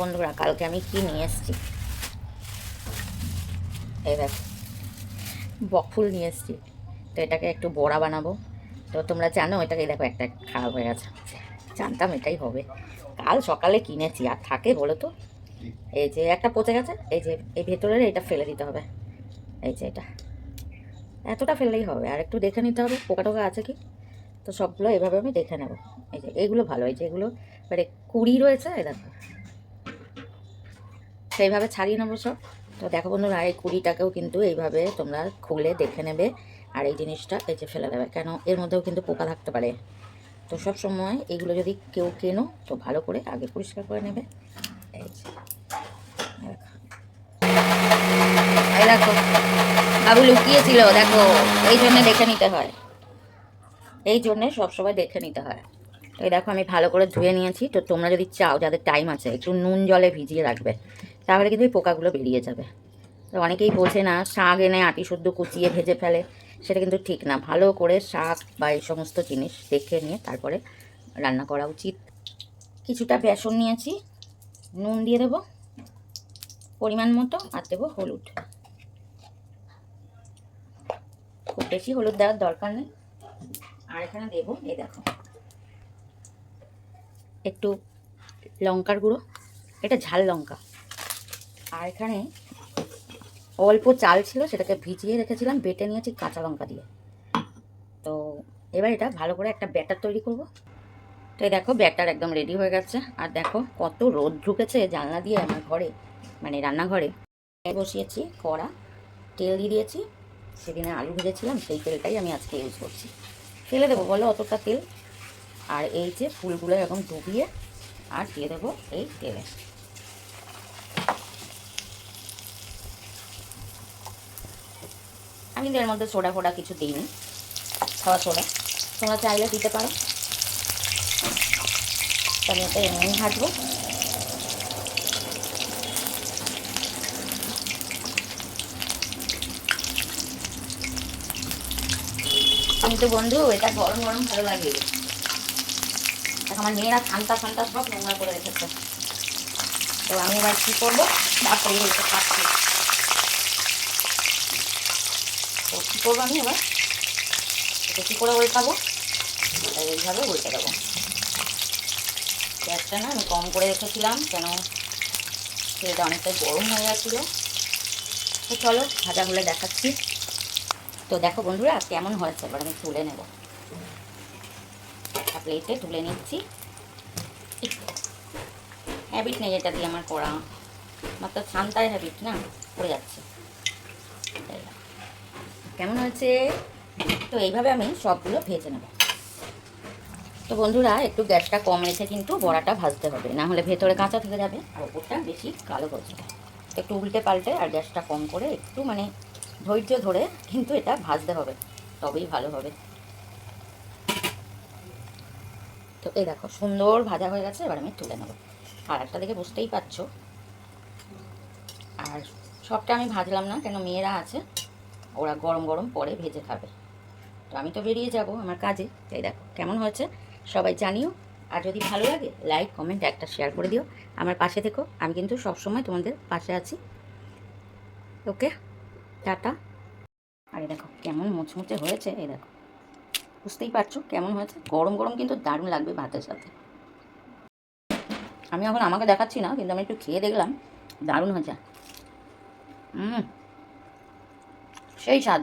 বন্ধুরা কালকে আমি কি নিয়ে এসেছি? এই দেখ বকফুল নিয়ে এসেছি। তো এটাকে একটু বড়া বানাবো। তো তোমরা জানো, এটাকে দেখো একটা খারাপ হয়ে গেছে। জানতাম এটাই হবে। কাল সকালে কিনেছি, আর থাকে বলো তো। এই যে একটা পচে গেছে, এই যে এই ভেতরের এটা ফেলে দিতে হবে। এই যে এটা। এতটা ফেললেই হবে, আর একটু দেখে নিতে হবে, পোকা টোকা আছে কি? তো সবগুলো এভাবে আমি দেখে নেব। এই যে এইগুলো ভালো, এই যে এগুলো এবারে কুড়ি রয়েছে, এই দেখো সেইভাবে ছাড়িয়ে নেব সব? তো দেখো বন্ধুরা, এই কুড়িটাকেও কিন্তু এইভাবে তোমরা খুলে দেখে নেবে। আর এই জিনিসটা এই যে ফেলে দেবে, কেন এর মধ্যেও কিন্তু পোকা থাকতে পারে। তো সব সময় এগুলো যদি কেউ কেনো, তো ভালো করে আগে পরিষ্কার করে নেবে। এই দেখো। বাবু লুকিয়েছিল, দেখো, এই জন্য দেখে নিতে হয়। এই জন্যে সবসময় দেখে নিতে হয়। তো দেখো, আমি ভালো করে ধুয়ে নিয়েছি। তো তোমরা যদি চাও, যাদের টাইম আছে, একটু নুন জলে ভিজিয়ে রাখবে। তাহলে কিন্তু এই পোকাগুলো বেরিয়ে যাবে। তো অনেকেই বোঝে না, শাক এনে আটি শুদ্ধ কুচিয়ে ভেজে ফেলে, সেটা কিন্তু ঠিক না। ভালো করে শাক বা এই সমস্ত জিনিস দেখে নিয়ে তারপরে রান্না করা উচিত। কিছুটা বেসন নিয়েছি, নুন দিয়ে দেবো পরিমাণ মতো, আর দেবো হলুদ। খুব বেশি হলুদ দেওয়ার দরকার নেই। আর এখানে দেবো, এই দেখো। একটু লঙ্কার গুঁড়ো, এটা ঝাল লঙ্কা। আর এখানে অল্প চাল ছিল, সেটাকে ভিজিয়ে রেখেছিলাম, বেটে নিয়েছি কাঁচা লঙ্কা দিয়ে। তো এবার এটা ভালো করে একটা ব্যাটার তৈরি করব। তো এই দেখো, ব্যাটার একদম রেডি হয়ে গেছে। আর দেখো, কত রোদ ঢুকেছে জানলা দিয়ে আমার ঘরে মানে রান্নাঘরে। বসিয়েছি, কড়া, তেল দিয়ে দিয়েছি। সেদিনে আলু ভেজেছিলাম, সেই তেলটাই আমি আজকে ইউজ করছি। ফেলে দেবো, বলো অতটা তেল। আর এই যে ফুলগুলো এরকম ডুবিয়ে, আর দিয়ে দেবো এই তেলে। আমি এর মধ্যে সোডা ফোডা কিছু দিইনি। খাওয়া সোডা। তোমরা চাইলে দিতে পারো। তো আমি এটা এমনি ভাজবো। কিন্তু বন্ধু, এটা গরম গরম ভালো লাগে। দেখো, আমার মেয়েরা ঠান্ডা ঠান্ডা সব নোংরা করে রেখেছে। তো আমি এবার কী করব? তারপরে এটা খাচ্ছি। তো কী করব আমি এবার? এটা কী করে উল্টাবো? এটা এইভাবে উল্টে দেবো। গ্যাসটা না আমি কম করে রেখেছিলাম, কেন তেলটা অনেকটাই গরম হয়ে গেছিল। তো চলো, ভাজা হলে দেখাচ্ছি। তো দেখো বন্ধুরা, কেমন হয়েছে? এবার আমি তুলে নেব। একটা প্লেটে তুলে নিচ্ছি। হ্যাবিট নেই এটা দিয়ে আমার করা। আমার তো শান্তার হ্যাবিট না, পড়ে যাচ্ছে। কেমন হয়েছে? তো এইভাবে আমি সবগুলো ভেজে নেব। তো বন্ধুরা, একটু গ্যাসটা কম রেখে কিন্তু বড়াটা ভাজতে হবে, না হলে ভেতরে কাঁচা থেকে যাবে আর ওপরটা বেশি কালো হচ্ছে একটু উল্টে পাল্টে আর গ্যাসটা কম করে একটু মানে ধৈর্য ধরে কিন্তু এটা ভাজতে হবে, তবেই ভালো হবে। তো এই দেখো, সুন্দর ভাজা হয়ে গেছে, এবার আমি তুলে নেব। আর একটা দেখে বুঝতেই পারছ। আর সবটা আমি ভাজলাম না, কেন মেয়েরা আছে। ওরা গরম গরম পরে ভেজে খাবে। তো আমি তো বেরিয়ে যাব আমার কাজে। তাই দেখো, কেমন হয়েছে? সবাই জানিও। আর যদি ভালো লাগে লাইক কমেন্ট একটা শেয়ার করে দিও। আমার পাশে থেকো। আমি কিন্তু সবসময় তোমাদের পাশে আছি। ওকে? টাটা। আর দেখো, কেমন মুচমুচে হয়েছে। এই দেখো। বুঝতেই পারছ কেমন হয়েছে? গরম গরম কিন্তু দারুণ লাগবে ভাতের সাথে। আমি এখন আমাকে দেখাচ্ছি না, কিন্তু আমি একটু খেয়ে দেখলাম। দারুণ হয়েছে। হুম সেই স্বাদ